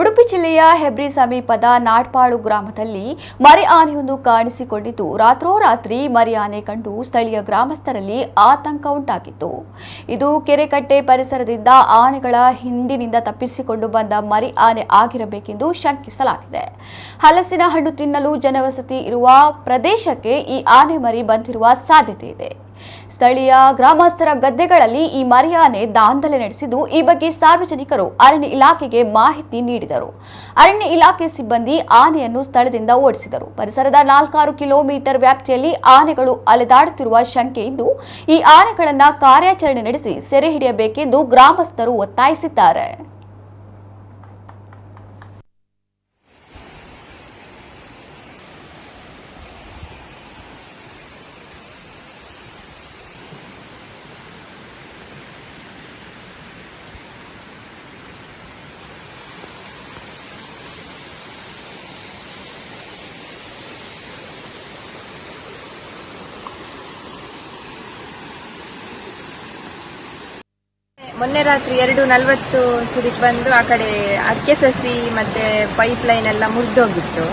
ಉಡುಪಿ ಜಿಲ್ಲೆಯ ಹೆಬ್ರಿ ಸಮೀಪದ ನಾಟ್ಪಾಳು ಗ್ರಾಮದಲ್ಲಿ ಮರಿ ಆನೆಯೊಂದು ಕಾಣಿಸಿಕೊಂಡಿದ್ದು, ರಾತ್ರೋರಾತ್ರಿ ಮರಿ ಆನೆ ಕಂಡು ಸ್ಥಳೀಯ ಗ್ರಾಮಸ್ಥರಲ್ಲಿ ಆತಂಕ ಉಂಟಾಗಿತ್ತು. ಇದು ಕೆರೆಕಟ್ಟೆ ಪರಿಸರದಿಂದ ಆನೆಗಳ ಹಿಂದಿನಿಂದ ತಪ್ಪಿಸಿಕೊಂಡು ಬಂದ ಮರಿ ಆನೆ ಆಗಿರಬೇಕೆಂದು ಶಂಕಿಸಲಾಗಿದೆ. ಹಲಸಿನ ಹಣ್ಣು ತಿನ್ನಲು ಜನವಸತಿ ಇರುವ ಪ್ರದೇಶಕ್ಕೆ ಈ ಆನೆ ಮರಿ ಬಂದಿರುವ ಸಾಧ್ಯತೆ ಇದೆ. ಸ್ಥಳೀಯ ಗ್ರಾಮಸ್ಥರ ಗದ್ದೆಗಳಲ್ಲಿ ಈ ಮರಿಯಾನೆ ದಾಂಧಲೆ ನಡೆಸಿದ್ದು, ಈ ಬಗ್ಗೆ ಸಾರ್ವಜನಿಕರು ಅರಣ್ಯ ಇಲಾಖೆಗೆ ಮಾಹಿತಿ ನೀಡಿದರು. ಅರಣ್ಯ ಇಲಾಖೆ ಸಿಬ್ಬಂದಿ ಆನೆಯನ್ನು ಸ್ಥಳದಿಂದ ಓಡಿಸಿದರು. ಪರಿಸರದ ನಾಲ್ಕಾರು ಕಿಲೋಮೀಟರ್ ವ್ಯಾಪ್ತಿಯಲ್ಲಿ ಆನೆಗಳು ಅಲೆದಾಡುತ್ತಿರುವ ಶಂಕೆ ಇದ್ದು, ಈ ಆನೆಗಳನ್ನು ಕಾರ್ಯಾಚರಣೆ ನಡೆಸಿ ಸೆರೆ ಹಿಡಿಯಬೇಕೆಂದು ಗ್ರಾಮಸ್ಥರು ಒತ್ತಾಯಿಸಿದ್ದಾರೆ. ಮೊನ್ನೆ ರಾತ್ರಿ ಎರಡು ನಲ್ವತ್ತು ಸುರಿಗೆ ಬಂದು ಆ ಕಡೆ ಅಕ್ಕೆ ಸಸಿ ಮತ್ತೆ ಪೈಪ್ ಲೈನ್ ಎಲ್ಲ ಮುರಿದೋಗಿತ್ತು.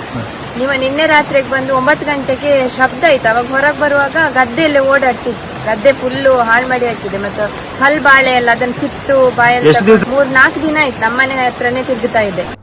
ನೀವು ನಿನ್ನೆ ರಾತ್ರಿಗೆ ಬಂದು ಒಂಬತ್ತು ಗಂಟೆಗೆ ಶಬ್ದ ಆಯ್ತು. ಅವಾಗ ಹೊರಗೆ ಬರುವಾಗ ಗದ್ದೆಯಲ್ಲಿ ಓಡಾಡ್ತಿತ್ತು. ಗದ್ದೆ ಫುಲ್ಲು ಹಾಳು ಮಾಡಿ ಹಾಕಿದೆ. ಮತ್ತು ಹಲ್ ಬಾಳೆ ಎಲ್ಲ ಅದನ್ನು ಕಿತ್ತು ಬಾಯಲ್ಲಿ ಮೂರ್ ನಾಲ್ಕು ದಿನ ಆಯ್ತು. ನಮ್ಮನೆ ಹತ್ರನೇ ತಿರುಗುತ್ತಾ ಇದೆ.